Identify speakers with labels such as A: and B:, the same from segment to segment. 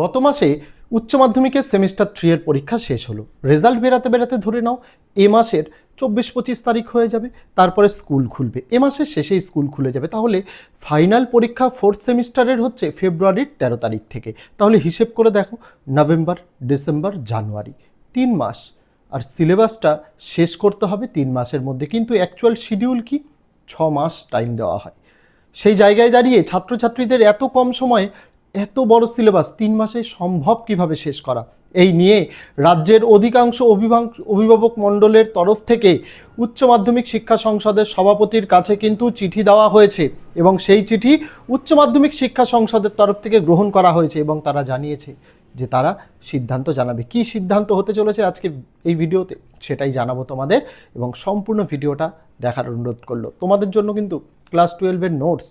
A: গত মাসে উচ্চ মাধ্যমিকের সেমিস্টার থ্রি এর পরীক্ষা শেষ হলো। রেজাল্ট বেরাতে বেরাতে ধরে নাও, এ মাসের চব্বিশ পঁচিশ তারিখ হয়ে যাবে, তারপরে স্কুল খুলবে। এ মাসের শেষেই স্কুল খুলে যাবে। তাহলে ফাইনাল পরীক্ষা ফোর্থ সেমিস্টারের হচ্ছে ফেব্রুয়ারির তেরো তারিখ থেকে। তাহলে হিসেব করে দেখো, নভেম্বর, ডিসেম্বর, জানুয়ারি। তিন মাস। আর সিলেবাসটা শেষ করতে হবে তিন মাসের মধ্যে। কিন্তু অ্যাকচুয়াল শিডিউল কি? ছ মাস টাইম দেওয়া হয়। সেই জায়গায় দাঁড়িয়ে ছাত্রছাত্রীদের এত কম সময়ে এত বড় সিলেবাস, তিন মাসে সম্ভব কীভাবে শেষ করা? এই নিয়ে রাজ্যের অধিকাংশ অভিভাবক মণ্ডলের তরফ থেকে উচ্চ মাধ্যমিক শিক্ষা সংসদের সভাপতির কাছে কিন্তু চিঠি দেওয়া হয়েছে এবং সেই চিঠি উচ্চ মাধ্যমিক শিক্ষা সংসদের তরফ থেকে গ্রহণ করা হয়েছে এবং তারা জানিয়েছে যে তারা সিদ্ধান্ত জানাবে। কি সিদ্ধান্ত হতে চলেছে আজকে এই ভিডিওতে সেটাই জানাব তোমাদের এবং সম্পূর্ণ ভিডিওটা দেখার অনুরোধ করল। তোমাদের জন্য কিন্তু ক্লাস টুয়েলভের নোটস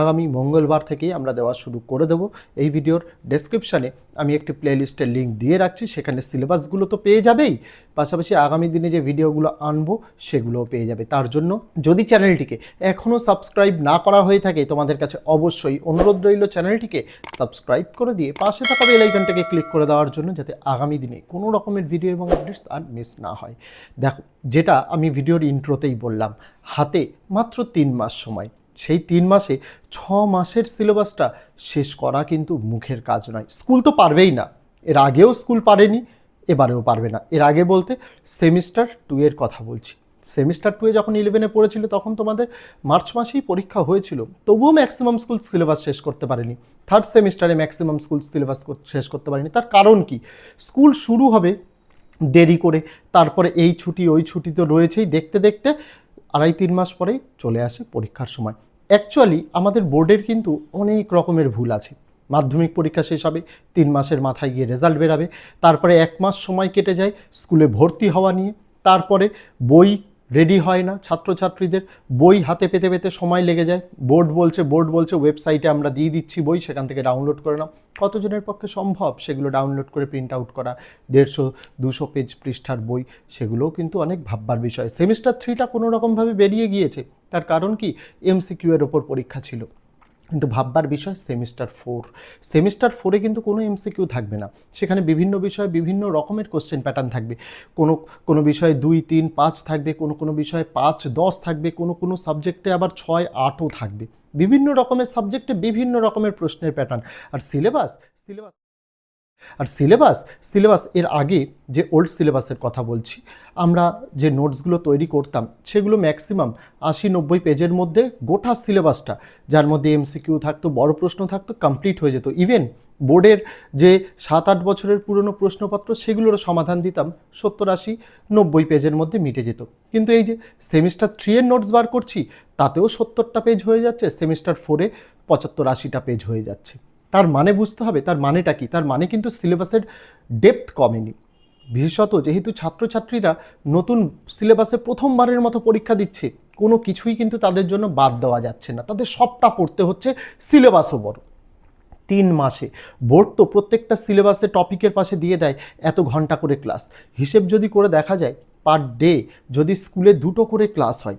A: আগামী মঙ্গলবার থেকেই আমরা দেওয়া শুরু করে দেবো। এই ভিডিওর ডেসক্রিপশানে আমি একটি প্লেলিস্টের লিঙ্ক দিয়ে রাখছি, সেখানে সিলেবাসগুলো তো পেয়ে যাবেই। পাশাপাশি আগামী দিনে যে ভিডিওগুলো আনব, সেগুলোও পেয়ে যাবে। তার জন্য যদি চ্যানেলটিকে এখনও সাবস্ক্রাইব না করা হয়ে থাকে, তোমাদের কাছে অবশ্যই অনুরোধ রইল চ্যানেলটিকে সাবস্ক্রাইব করে দিয়ে পাশে থাকা বেল আইকনটাকে ক্লিক করে দেওয়ার জন্য, যাতে আগামী দিনে কোনো রকমের ভিডিও এবং আপডেটস আর মিস না হয়। দেখো, যেটা আমি ভিডিওর ইন্ট্রোতেই বললাম, হাতে মাত্র তিন মাস সময়। সেই তিন মাসে, ছ মাসের সিলেবাসটা শেষ করা কিন্তু মুখের কাজ নয়। স্কুল তো পারবেই না। এর আগেও স্কুল পারেনি, এবারেও পারবে না। এর আগে বলতে সেমিস্টার টু এর কথা বলছি। সেমিস্টার টুয়ে যখন ইলেভেনে পড়েছিল, তখন তোমাদের মার্চ মাসেই পরীক্ষা হয়েছিল। তবুও ম্যাক্সিমাম স্কুল সিলেবাস শেষ করতে পারেনি। থার্ড সেমিস্টারে ম্যাক্সিমাম স্কুল সিলেবাস শেষ করতে পারেনি। তার কারণ কি? স্কুল শুরু হবে দেরি করে, তারপরে এই ছুটি, ওই ছুটি তো রয়েছেই। দেখতে দেখতে আড়াই তিন মাস পরেই চলে আসে পরীক্ষার সময়। অ্যাকচুয়ালি আমাদের বোর্ডের কিন্তু অনেক রকমের ভুল আছে। মাধ্যমিক পরীক্ষা শেষ হবে, তিন মাসের মাথায় গিয়ে রেজাল্ট বেরাবে, তারপরে এক মাস সময় কেটে যায়, স্কুলে ভর্তি হওয়া নিয়ে, তারপরে বই রেডি হয় না, ছাত্রছাত্রীদের বই হাতে পেতে পেতে সময় লেগে যায়। বোর্ড বলছে বোর্ড বলছে ওয়েবসাইটে আমরা দিয়ে দিচ্ছি বই, সেখান থেকে ডাউনলোড করে নাও। কতজনের পক্ষে সম্ভব? সেগুলো ডাউনলোড করে প্রিন্ট আউট করা। দেড়শো, দুশো পেজ পৃষ্ঠার বই, সেগুলোও কিন্তু অনেক ভাববার বিষয়। সেমিস্টার থ্রিটা কোনো রকমভাবে বেরিয়ে গিয়েছে। তার কারণ কি? এমসিকিউ এর ওপর পরীক্ষা ছিল। কিন্তু ভাববার বিষয় সেমিস্টার ফোর। সেমিস্টার ফোরে কিন্তু কোনো এমসিকিউ থাকবে না। সেখানে বিভিন্ন বিষয়ে বিভিন্ন রকমের কোশ্চেন প্যাটার্ন থাকবে। কোনো কোনো বিষয়ে দুই, তিন, পাঁচ থাকবে, কোনো কোনো বিষয়ে পাঁচ, দশ থাকবে, কোনো কোনো সাবজেক্টে আবার ছয়, আটও থাকবে। বিভিন্ন রকমের সাবজেক্টে বিভিন্ন রকমের প্রশ্নের প্যাটার্ন। আর সিলেবাস সিলেবাস আর সিলেবাস সিলেবাস এর আগে যে ওল্ড সিলেবাসের কথা বলছি, আমরা যে নোটসগুলো তৈরি করতাম, সেগুলো ম্যাক্সিমাম আশি নব্বই পেজের মধ্যে গোটা সিলেবাসটা যার মধ্যে এমসিকিউ থাকতো, বড় প্রশ্ন থাকতো কমপ্লিট হয়ে যেত। ইভেন বোর্ডের যে সাত আট বছরের পুরনো প্রশ্নপত্র, সেগুলোর সমাধান দিতাম, সত্তর আশি নব্বই পেজের মধ্যে মিটে যেত। কিন্তু এই যে সেমিস্টার থ্রি এর নোটস বার করছি, তাতেও সত্তরটা পেজ হয়ে যাচ্ছে সেমিস্টার ফোরে পঁচাত্তর আশিটা পেজ হয়ে যাচ্ছে। তার মানে বুঝতে হবে, তার মানেটা কি? তার মানে কিন্তু সিলেবাসের ডেপথ কমেনি। বিশেষত যেহেতু ছাত্রছাত্রীরা নতুন সিলেবাসে প্রথমবারের মতো পরীক্ষা দিচ্ছে, কোনো কিছুই কিন্তু তাদের জন্য বাদ দেওয়া যাচ্ছে না। তাদের সবটা পড়তে হচ্ছে সিলেবাসও বড় তিন মাসে। বোর্ড তো প্রত্যেকটা সিলেবাসে টপিকের পাশে দিয়ে দেয় এত ঘণ্টা করে ক্লাস। হিসেব যদি করে দেখা যায়, পার ডে যদি স্কুলে দুটো করে ক্লাস হয়,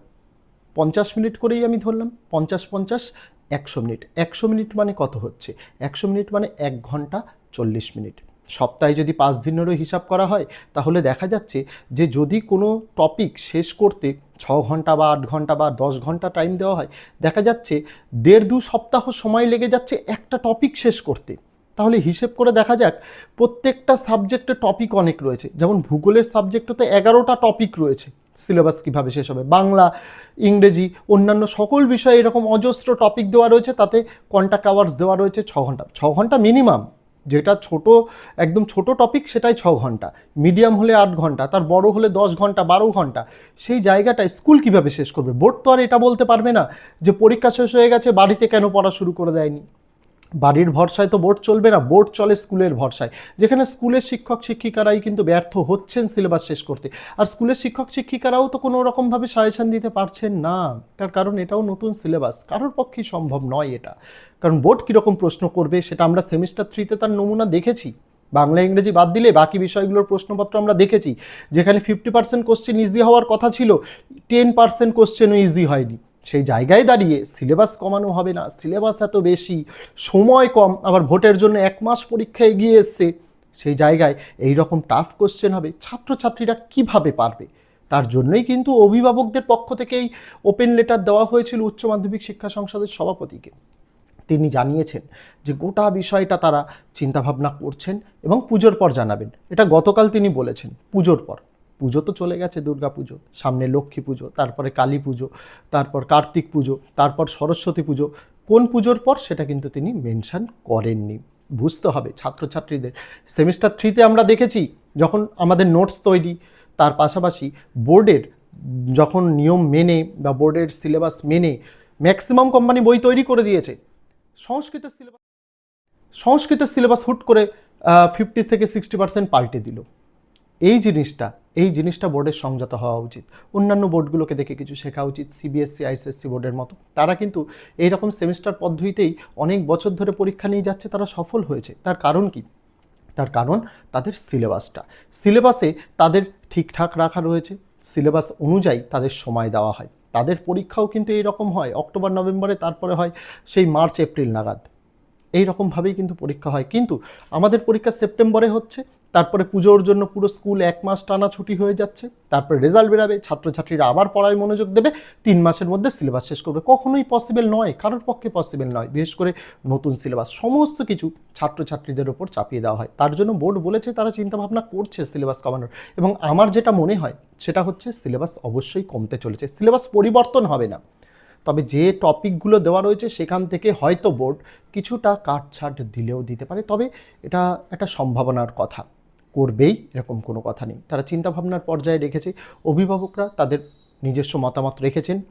A: পঞ্চাশ মিনিট করেই আমি ধরলাম, পঞ্চাশ পঞ্চাশ একশো মিনিট। একশো মিনিট মানে কত হচ্ছে? একশো মিনিট মানে এক ঘণ্টা চল্লিশ মিনিট। সপ্তাহে যদি পাঁচ দিনেরও হিসাব করা হয়, তাহলে দেখা যাচ্ছে যে যদি কোনো টপিক শেষ করতে ছ ঘণ্টা বা আট ঘণ্টা বা দশ ঘণ্টা টাইম দেওয়া হয়, দেখা যাচ্ছে দেড় দু সপ্তাহ সময় লেগে যাচ্ছে একটা টপিক শেষ করতে। তাহলে হিসেব করে দেখা যাক, প্রত্যেকটা সাবজেক্টে টপিক অনেক রয়েছে। যেমন ভূগোলের সাবজেক্টতে এগারোটা টপিক রয়েছে। সিলেবাস কীভাবে শেষ হবে? বাংলা, ইংরেজি, অন্যান্য সকল বিষয়ে এরকম অজস্র টপিক দেওয়া রয়েছে, তাতে কন্টাক্ট আওয়ার্স দেওয়া রয়েছে ছ ঘণ্টা। ছ ঘণ্টা মিনিমাম যেটা ছোট, একদম ছোট টপিক সেটাই ছ ঘণ্টা। মিডিয়াম হলে আট ঘণ্টা, তার বড় হলে দশ ঘণ্টা, বারো ঘণ্টা। সেই জায়গাটায় স্কুল কীভাবে শেষ করবে? বোর্ড তো আর এটা বলতে পারবে না যে পরীক্ষা শেষ হয়ে গেছে, বাড়িতে কেন পড়া শুরু করে দেয়নি? বাড়ির ভরসায় তো বোর্ড চলবে না, বোর্ড চলে স্কুলের ভরসায়। যেখানে স্কুলের শিক্ষক শিক্ষিকারাই কিন্তু ব্যর্থ হচ্ছেন সিলেবাস শেষ করতে। আর স্কুলের শিক্ষক শিক্ষিকারাও তো কোনো রকমভাবে সাজেশান দিতে পারছেন না। তার কারণ এটাও নতুন সিলেবাস। কারোর পক্ষেই সম্ভব নয় এটা। কারণ বোর্ড কীরকম প্রশ্ন করবে সেটা আমরা সেমিস্টার থ্রিতে তার নমুনা দেখেছি। বাংলা, ইংরেজি বাদ দিলে বাকি বিষয়গুলোর প্রশ্নপত্র আমরা দেখেছি। যেখানে ফিফটি পার্সেন্ট কোশ্চেন ইজি হওয়ার কথা ছিল টেন পার্সেন্ট কোশ্চেনও ইজি হয়নি। সেই জায়গায় দাঁড়িয়ে সিলেবাস কমানো হবে না, সিলেবাস এত বেশি, সময় কম, আবার ভোটের জন্য এক মাস পরীক্ষা এগিয়ে এসছে, সেই জায়গায় এই রকম টাফ কোশ্চেন হবে, ছাত্রছাত্রীরা কীভাবে পারবে? তার জন্যই কিন্তু অভিভাবকদের পক্ষ থেকেই ওপেন লেটার দেওয়া হয়েছিল উচ্চ মাধ্যমিক শিক্ষা সংসদের সভাপতিকে। তিনি জানিয়েছেন যে গোটা বিষয়টা তারা চিন্তাভাবনা করছেন এবং পুজোর পর জানাবেন। এটা গতকাল তিনি বলেছেন, পুজোর পর। পুজো তো চলে গেছে, দুর্গা পুজো, সামনে লক্ষ্মী পুজো, তারপরে কালী পুজো, তারপর কার্তিক পুজো, তারপর সরস্বতী পুজো। কোন পুজোর পর সেটা কিন্তু তিনি মেনশন করেননি। বুঝতে হবে ছাত্রছাত্রীদের। সেমিস্টার থ্রিতে আমরা দেখেছি, যখন আমাদের নোটস তৈরি, তার পাশাপাশি বোর্ডের যখন নিয়ম মেনে বা বোর্ডের সিলেবাস মেনে ম্যাক্সিমাম কোম্পানি বই তৈরি করে দিয়েছে। সংস্কৃত সিলেবাস সংস্কৃত সিলেবাস হুট করে ফিফটি থেকে সিক্সটি পার্সেন্ট পাল্টে দিল। এই জিনিসটা এই জিনিসটা বোর্ডের সংযত হওয়া উচিত। অন্যান্য বোর্ডগুলোকে দেখে কিছু শেখা উচিত সিবিএসসি আইসিএসসি বোর্ডের মতো। তারা কিন্তু এই রকম সেমিস্টার পদ্ধতিতেই অনেক বছর ধরে পরীক্ষা নিয়ে যাচ্ছে, তারা সফল হয়েছে। তার কারণ কি? তার কারণ তাদের সিলেবাসটা। সিলেবাসে তাদের ঠিকঠাক রাখা রয়েছে। সিলেবাস অনুযায়ী তাদের সময় দেওয়া হয়। তাদের পরীক্ষাও কিন্তু এই রকম হয়। অক্টোবর, নভেম্বরে, তারপরে হয় সেই মার্চ, এপ্রিল নাগাদ। এই রকমভাবেই কিন্তু পরীক্ষা হয়। কিন্তু আমাদের পরীক্ষা সেপ্টেম্বরে হচ্ছে। তারপরে পুজোর জন্য পুরো স্কুল এক মাস টানা ছুটি হয়ে যাচ্ছে। তারপরে রেজাল্ট বেরাবে, ছাত্রছাত্রীরা আবার পড়ায় মনোযোগ দেবে। তিন মাসের মধ্যে সিলেবাস শেষ করবে। কখনোই পসিবল নয়, কারোর পক্ষে পসিবল নয়। বিশেষ করে নতুন সিলেবাস, সমস্ত কিছু ছাত্রছাত্রীদের ওপর চাপিয়ে দেওয়া হয়। তার জন্য বোর্ড বলেছে তারা চিন্তাভাবনা করছে সিলেবাস কমানোর। এবং আমার যেটা মনে হয়, সেটা হচ্ছে সিলেবাস অবশ্যই কমতে চলেছে। সিলেবাস পরিবর্তন হবে না। তবে যে টপিকগুলো দেওয়া রয়েছে, সেখান থেকে হয়তো বোর্ড কিছুটা কাটছাট দিলেও দিতে পারে। তবে এটা একটা সম্ভাবনার কথা। করবেই এরকম কোনো কথা নেই। তারা চিন্তাভাবনার পর্যায়ে রেখেছে। অভিভাবকরা তাদের নিজস্ব মতামত রেখেছেন।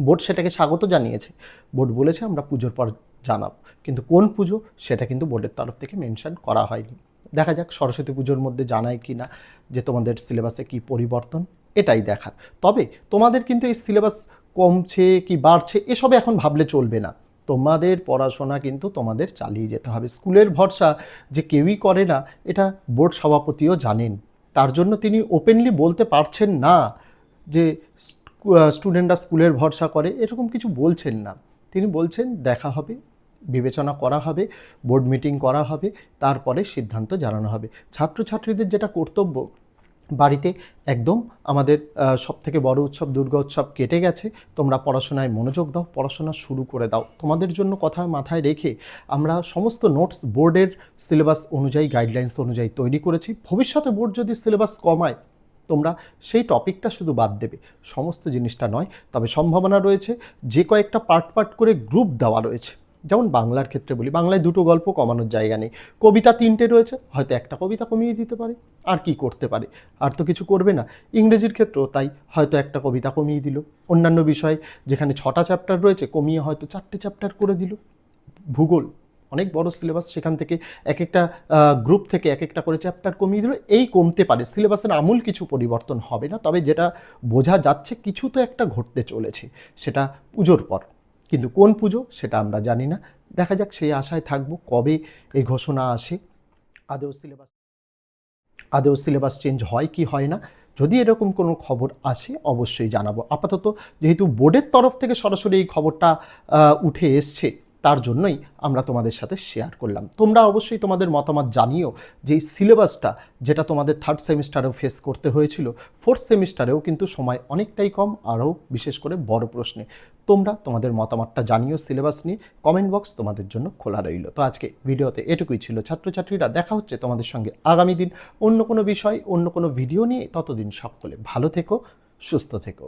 A: বোর্ড সেটাকে স্বাগত জানিয়েছে। বোর্ড বলেছে, আমরা পুজোর পর জানাব। কিন্তু কোন পুজো, সেটা কিন্তু বোর্ডের তরফ থেকে মেনশন করা হয়নি। দেখা যাক সরস্বতী পুজোর মধ্যে জানায় কি না, যে তোমাদের সিলেবাসে কি পরিবর্তন, এটাই দেখার। তবে তোমাদের কিন্তু এই সিলেবাস কমছে কি বাড়ছে, এসবে এখন ভাবলে চলবে না। তোমাদের পড়াশোনা কিন্তু তোমাদের চালিয়ে যেতে হবে। স্কুলের ভরসা যে কেউই করে না, এটা বোর্ড সভাপতিও জানেন। তার জন্য তিনি ওপেনলি বলতে পারছেন না যে স্টুডেন্টরা স্কুলের ভরসা করে, এরকম কিছু বলছেন না। তিনি বলছেন, দেখা হবে, বিবেচনা করা হবে বোর্ড মিটিং করা হবে, তারপরে সিদ্ধান্ত জানানো হবে। ছাত্রছাত্রীদের যেটা কর্তব্য বাড়িতে একদম আমাদের সব থেকে বড় উৎসব দুর্গা উৎসব কেটে গেছে। তোমরা পড়াশোনায় মনোযোগ দাও, পড়াশোনা শুরু করে দাও। তোমাদের জন্য কথা মাথায় রেখে আমরা সমস্ত নোটস বোর্ডের সিলেবাস অনুযায়ী, গাইডলাইন্স অনুযায়ী তৈরি করেছি। ভবিষ্যতে বোর্ড যদি সিলেবাস কমায়, তোমরা সেই টপিকটা শুধু বাদ দেবে। সমস্ত জিনিসটা নয়, তবে সম্ভাবনা রয়েছে, যে কয়েকটা পার্ট পার্ট করে গ্রুপ দেওয়া রয়েছে। যেমন বাংলার ক্ষেত্রে বলি, বাংলায় দুটো গল্প কমানোর জায়গা নেই। কবিতা তিনটে রয়েছে, হয়তো একটা কবিতা কমিয়ে দিতে পারে, আর কি করতে পারে, আর তো কিছু করবে না। ইংরেজির ক্ষেত্রেও তাই, হয়তো একটা কবিতা কমিয়ে দিল। অন্যান্য বিষয় যেখানে ছটা চ্যাপ্টার রয়েছে, কমিয়ে হয়তো চারটে চ্যাপ্টার করে দিল। ভূগোল, অনেক বড় সিলেবাস সেখান থেকে এক একটা গ্রুপ থেকে এক একটা করে চ্যাপ্টার কমিয়ে দিল। এই কমতে পারে। সিলেবাসের আমূল কিছু পরিবর্তন হবে না, তবে যেটা বোঝা যাচ্ছে, কিছু তো একটা ঘটতে চলেছে, সেটা পুজোর পর। কিন্তু কোন পুজো সেটা আমরা জানি না। দেখা যাক সেই আশায় থাকব কবে এই ঘোষণা আসে। আদেও সিলেবাস আদেও সিলেবাস চেঞ্জ হয় কি হয় না, যদি এরকম কোনো খবর আসে অবশ্যই জানাব। আপাতত যেহেতু বোর্ডের তরফ থেকে সরাসরি এই খবরটা উঠে এসছে তার জন্যই আমরা তোমাদের সাথে শেয়ার করলাম। তোমরা অবশ্যই তোমাদের মতামত জানিও যে সিলেবাসটা যেটা তোমাদের থার্ড সেমিস্টারেও ফেস করতে হয়েছিল ফোর্থ সেমিস্টারেও কিন্তু সময় অনেকটাই কম, আরও বিশেষ করে বড় প্রশ্নে। তোমরা তোমাদের মতামতটা জানিও সিলেবাস নিয়ে কমেন্ট বক্স তোমাদের জন্য খোলা রইল। তো আজকে ভিডিওতে এটুকুই ছিল ছাত্রছাত্রীরা, দেখা হচ্ছে তোমাদের সঙ্গে আগামী দিন অন্য কোনো বিষয়, অন্য কোনো ভিডিও নিয়ে। ততদিন সকলে ভালো থেকো, সুস্থ থেকো।